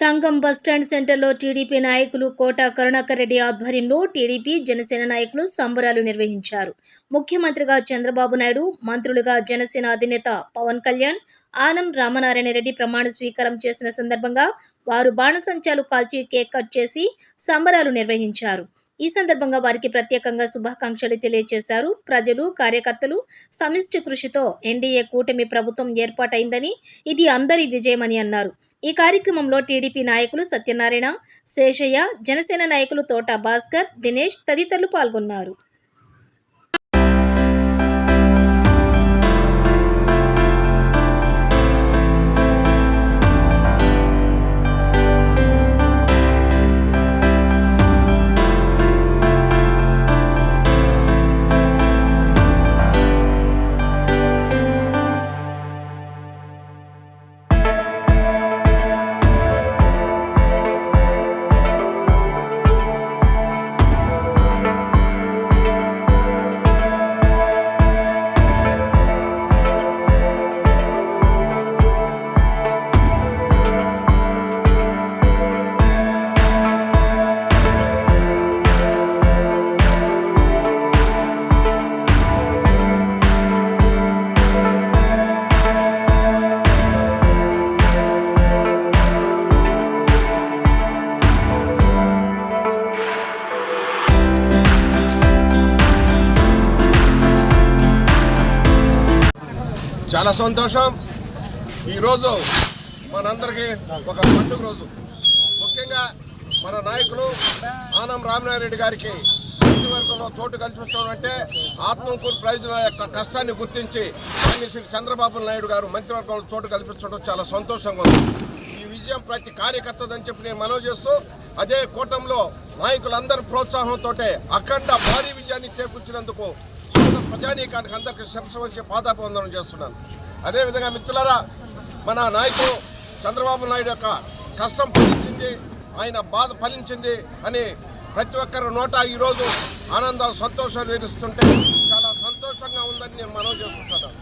సంఘం బస్టాండ్ సెంటర్లో టీడీపీ నాయకులు కోట కరుణాకర్ రెడ్డి ఆధ్వర్యంలో టీడీపీ జనసేన నాయకులు సంబరాలు నిర్వహించారు. ముఖ్యమంత్రిగా చంద్రబాబు నాయుడు మంత్రులుగా జనసేన అధినేత పవన్ కళ్యాణ్ ఆనం రామనారాయణ రెడ్డి ప్రమాణ స్వీకారం చేసిన సందర్భంగా వారు బాణసంచాలు కాల్చి కేక్ కట్ చేసి సంబరాలు నిర్వహించారు. ఈ సందర్భంగా వారికి ప్రత్యేకంగా శుభాకాంక్షలు తెలియజేశారు. ప్రజలు కార్యకర్తలు సమిష్టి కృషితో ఎన్డీఏ కూటమి ప్రభుత్వం ఏర్పాటైందని ఇది అందరి విజయమని అన్నారు. ఈ కార్యక్రమంలో టీడీపీ నాయకులు సత్యనారాయణ శేషయ్య జనసేన నాయకులు తోట భాస్కర్ దినేష్ తదితరులు పాల్గొన్నారు. చాలా సంతోషం. ఈరోజు మనందరికీ ఒక పండుగ రోజు. ముఖ్యంగా మన నాయకులు ఆనం రామనారాయణ గారికి మంత్రివర్గంలో చోటు కల్పించడం అంటే ఆత్మకూరు ప్రయోజన యొక్క కష్టాన్ని గుర్తించి శ్రీ చంద్రబాబు నాయుడు గారు మంత్రివర్గంలో చోటు కల్పించడం చాలా సంతోషంగా ఉంది. ఈ విజయం ప్రతి కార్యకర్తదని చెప్పి నేను మనవి చేస్తూ అదే కూటమిలో నాయకులందరి ప్రోత్సాహంతో అఖండ భారీ విజయాన్ని చేకూర్చినందుకు ప్రజానీకానికి అందరికీ శిరస్సు వచ్చి పాదాభివందనం చేస్తున్నాను. అదేవిధంగా మిత్రులరా మన నాయకుడు చంద్రబాబు నాయుడు యొక్క కష్టం ఫలించింది ఆయన బాధ ఫలించింది అని ప్రతి ఒక్కరి నోట ఈరోజు ఆనందం సంతోషాలు వేరుస్తుంటే చాలా సంతోషంగా ఉందని నేను మనవి చేసుకుంటున్నాను.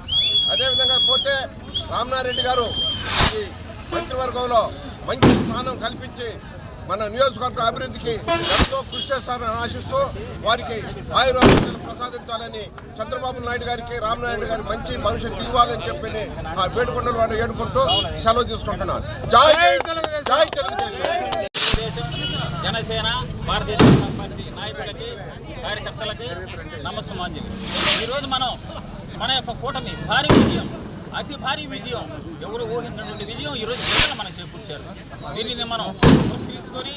అదేవిధంగా పోతే రామనారెడ్డి గారు ఈ మంత్రివర్గంలో మంచి స్థానం కల్పించి మన నియోజకవర్గ అభివృద్ధికి ఎంతో కృషి చేస్తారని ఆశిస్తూ వారికి ఆయుర్వేదాలు ప్రసాదించాలని చంద్రబాబు నాయుడు గారికి రామనాయుడు గారి మంచి భవిష్యత్తు ఇవ్వాలని చెప్పి ఆ వేడుకొండలు వాడిని ఏడుకుంటూ సెలవు తీసుకుంటున్నాను. తెలుగుదేశం. జనసేన భారతీయ జనతా పార్టీ నాయకులకి కార్యకర్తలకి నమస్సుమాంజలి. ఈరోజు మనం మన యొక్క కూటమి భారీ విజయం. అతి భారీ విజయం. ఎవరు ఊహించినటువంటి విజయం ఈరోజు ప్రజలు మనకు చేకూర్చారు. దీనిని మనం పురస్కరించుకొని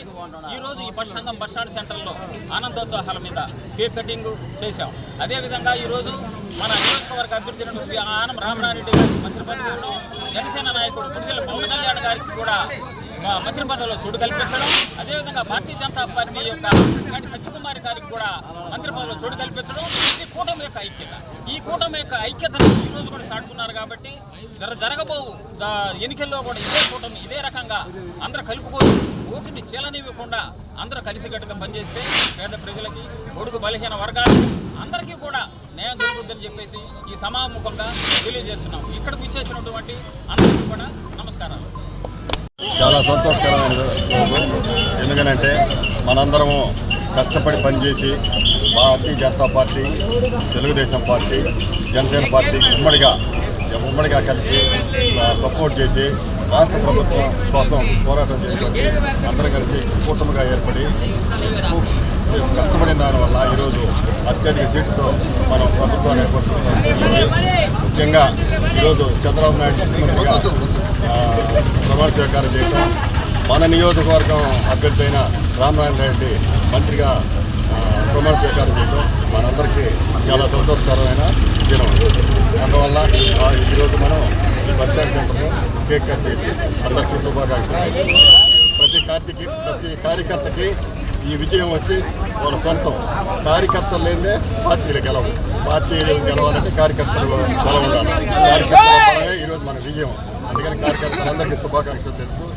ఈరోజు ఈ బస్ సంఘం బస్ స్టాండ్ సెంటర్లో ఆనందోత్సాహాల మీద కేక్ కటింగ్ చేశాం. అదేవిధంగా ఈరోజు మన నియోజకవర్గ అభ్యర్థి శ్రీ ఆనం రామనారెడ్డి గారి మంత్రి పదవిలో జనసేన నాయకుడు గుడిదెల పవన్ కళ్యాణ్ గారికి కూడా మంత్రి పదవిలో చోటు కల్పించడం అదేవిధంగా భారతీయ జనతా పార్టీ యొక్క సత్యకుమారి గారికి కూడా మంత్రి పదవిలో చోటు కల్పించడం కూటమి యొక్క ఐక్యత. ఈ కూటమి యొక్క ఐక్యతను ఈ రోజు కూడా చాటుకున్నారు కాబట్టి జర జరగబోవు. ఎన్నికల్లో కూడా ఇదే కూటమి ఇదే రకంగా అందరూ కలుపుకొని ఓటుని చీలనివ్వకుండా అందరూ కలిసికట్టుగా పనిచేస్తే పేద ప్రజలకి ఒడుగు బలహీన వర్గాలకి అందరికీ కూడా న్యాయం దొరుకుతుందని చెప్పేసి ఈ సమాముఖంగా తెలియజేస్తున్నాం. ఇక్కడికి ఇచ్చేసినటువంటి అందరికీ కూడా నమస్కారాలు. చాలా సంతోషకరమైన ఎందుకంటే మనందరము కష్టపడి పనిచేసి Bharatiya Janata party Telugu Desam party Janasena party ఉమ్మడిగా ఉమ్మడిగా కలిసి సపోర్ట్ చేసి రాష్ట్ర ప్రభుత్వం కోసం పోరాటం చేయడానికి అందరం కలిసి కూటమిగా ఏర్పడి ఎక్కువ కష్టపడిన దానివల్ల ఈరోజు అత్యధిక సీటుతో మనం ప్రభుత్వాన్ని ఏర్పడుతున్నాం ముఖ్యంగా ఈరోజు చంద్రబాబు నాయుడు ముఖ్యమంత్రిగా ఆ, ప్రమాణ స్వీకారం చేయటం మన నియోజకవర్గం అభ్యర్థి అయిన రామనారాయణ రెడ్డి మంత్రిగా ప్రమాణ స్వీకారం చేయడం మనందరికీ చాలా సంతోషకరమైన దినం. అందువల్ల ఈరోజు మనం ఈ బస్ స్టాండ్ సెంటర్లో కేక్ కట్ చేసి అందరికీ శుభాకాంక్షలు ప్రతి కార్తీకి ప్రతి కార్యకర్తకి ఈ విజయం వచ్చి వాళ్ళ సొంతం. కార్యకర్తలు లేదే పార్టీలు గెలవు. పార్టీలు గెలవాలంటే కార్యకర్తలు గెలవాలి కార్యకర్తల బలమే ఈరోజు మన విజయం. అందుకని కార్యకర్తలందరికీ శుభాకాంక్షలు తెలుపుతూ